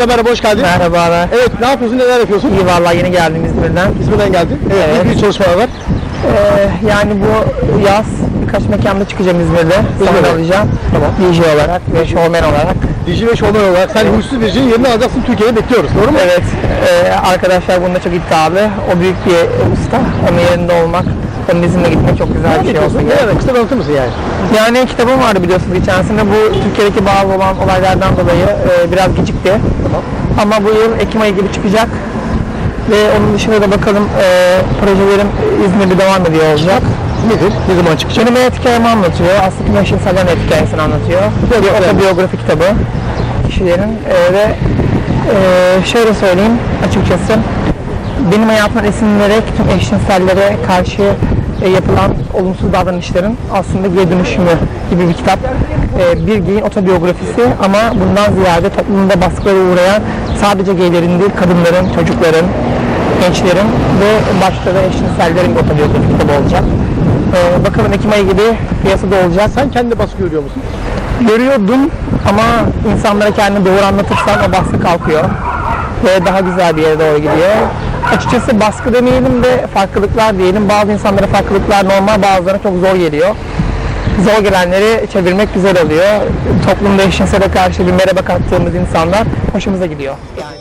Merhaba merhaba hoş geldin. Merhabalar. Evet ne yapıyorsun neler yapıyorsun? İyi vallahi yeni geldim İzmir'den. İzmir'den geldin. Evet. Evet. Ne gibi çalışmalar var? Ee, yani bu yaz birkaç mekanda çıkacağım İzmir'de. İzmir'de. alacağım. Tamam. DJ olarak ve showman olarak. DJ ve şovmen olarak sen huysuz biricinin yerini alacaksın Türkiye'de bekliyoruz. Doğru mu? Evet. e, arkadaşlar bunda çok iddialı. O büyük bir usta. Onun yerinde olmak, onun izinde gitmek çok güzel bir şey olsa Ne demek? Kısa anlatır mısın yani? Yani kitabım vardı biliyorsunuz geçen sene. Bu Türkiye'deki bazı olan olaylardan dolayı e, biraz gecikti. Tamam. Ama bu yıl Ekim ayı gibi çıkacak. Ve onun dışında da bakalım e, projelerim İzmir'de devam ediyor olacak. Nedir? Ne zaman çıkacak? Benim hayat hikayemi anlatıyor. Aslında Kim Yaşın Sagan hayat hikayesini anlatıyor. Bir otobiyografi kitabı kişilerin e, ve e, şöyle söyleyeyim açıkçası benim hayatımdan esinlenerek tüm eşcinsellere karşı e, yapılan olumsuz davranışların aslında geri dönüşümü gibi bir kitap. E, bir geyin otobiyografisi ama bundan ziyade toplumda baskılara uğrayan sadece gaylerin değil kadınların, çocukların, gençlerin ve başta da eşcinsellerin otobiyografi kitabı olacak. Ee, bakalım Ekim ayı gibi piyasada olacak. Sen kendi baskı görüyor musun? Görüyordum ama insanlara kendini doğru anlatırsan o baskı kalkıyor. Ve daha güzel bir yere doğru gidiyor. Açıkçası baskı demeyelim de farklılıklar diyelim. Bazı insanlara farklılıklar normal bazılarına çok zor geliyor. Zor gelenleri çevirmek güzel oluyor. Toplumda eşcinsele karşı bir merhaba kattığımız insanlar hoşumuza gidiyor. Yani.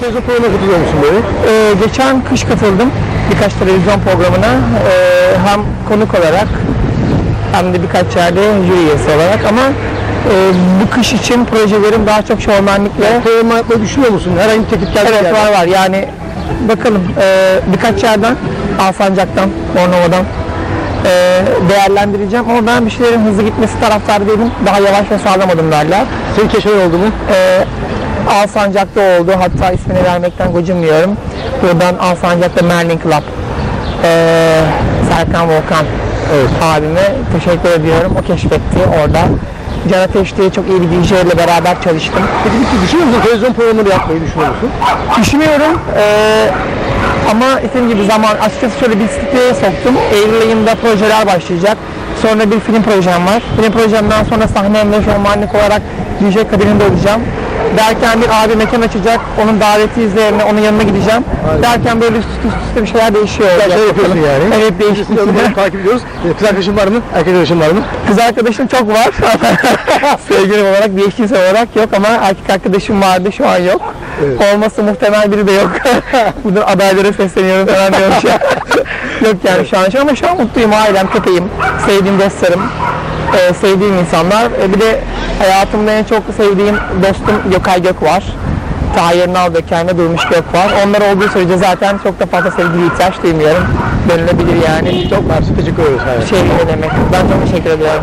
Televizyon programına katılıyor musun böyle? Ee, geçen kış katıldım birkaç televizyon programına Ee, hem konuk olarak hem de birkaç yerde jüri üyesi olarak ama e, bu kış için projelerim daha çok şovmenlikle Program yapmayı düşünüyor musun? Herhangi bir teklif geldi evet yani? var var yani bakalım e, birkaç yerden Alsancak'tan, Bornova'dan e, değerlendireceğim ama ben bir şeylerin hızlı gitmesi taraftarı değilim. Daha yavaş ve sağlam adım derler. Senin keşfeden oldu mu? Ee, Alsancak'ta oldu. Hatta ismini vermekten gocunmuyorum. Buradan Alsancak'ta Merlin Club. Ee, Serkan Volkan Evet. abime teşekkür ediyorum. O keşfetti orada. Can Ateş diye çok iyi bir DJ ile beraber çalıştım. Peki bir düşünüyor musun? Televizyon programları yapmayı düşünüyor musun? Düşünüyorum ee, ama istediğim gibi zaman açıkçası şöyle bir siteye soktum. Eylül ayında projeler başlayacak. Sonra bir film projem var. Film projemden sonra sahne ve şovmanlık olarak DJ kabininde olacağım. Derken bir abi mekan açacak. Onun daveti üzerine onun yanına gideceğim. Derken böyle üst üste, üst üste bir şeyler değişiyor. Sen olacak. şey yapıyorsun yani. Evet değişti. De takip ediyoruz. Ee, Kız arkadaşın var mı? Erkek arkadaşın var mı? Kız arkadaşım çok var. Sevgilim olarak, bir eşcinsel olarak yok ama erkek arkadaşım vardı şu an yok. Evet. Olması muhtemel biri de yok. Buradan adaylara sesleniyorum falan diyorum şu an. yok yani şu an şu an ama şu an mutluyum, ailem, köpeğim, sevdiğim dostlarım, e, sevdiğim insanlar. E, bir de hayatımda en çok sevdiğim dostum Gökay Gök var. Tahir Nalböken ve Durmuş Gök var. Onlar olduğu sürece zaten çok da fazla sevgiye ihtiyaç duymuyorum. Dönülebilir yani. Çok. Teşekkür ederiz. Evet. Şey ne demek. Ben çok teşekkür ediyorum.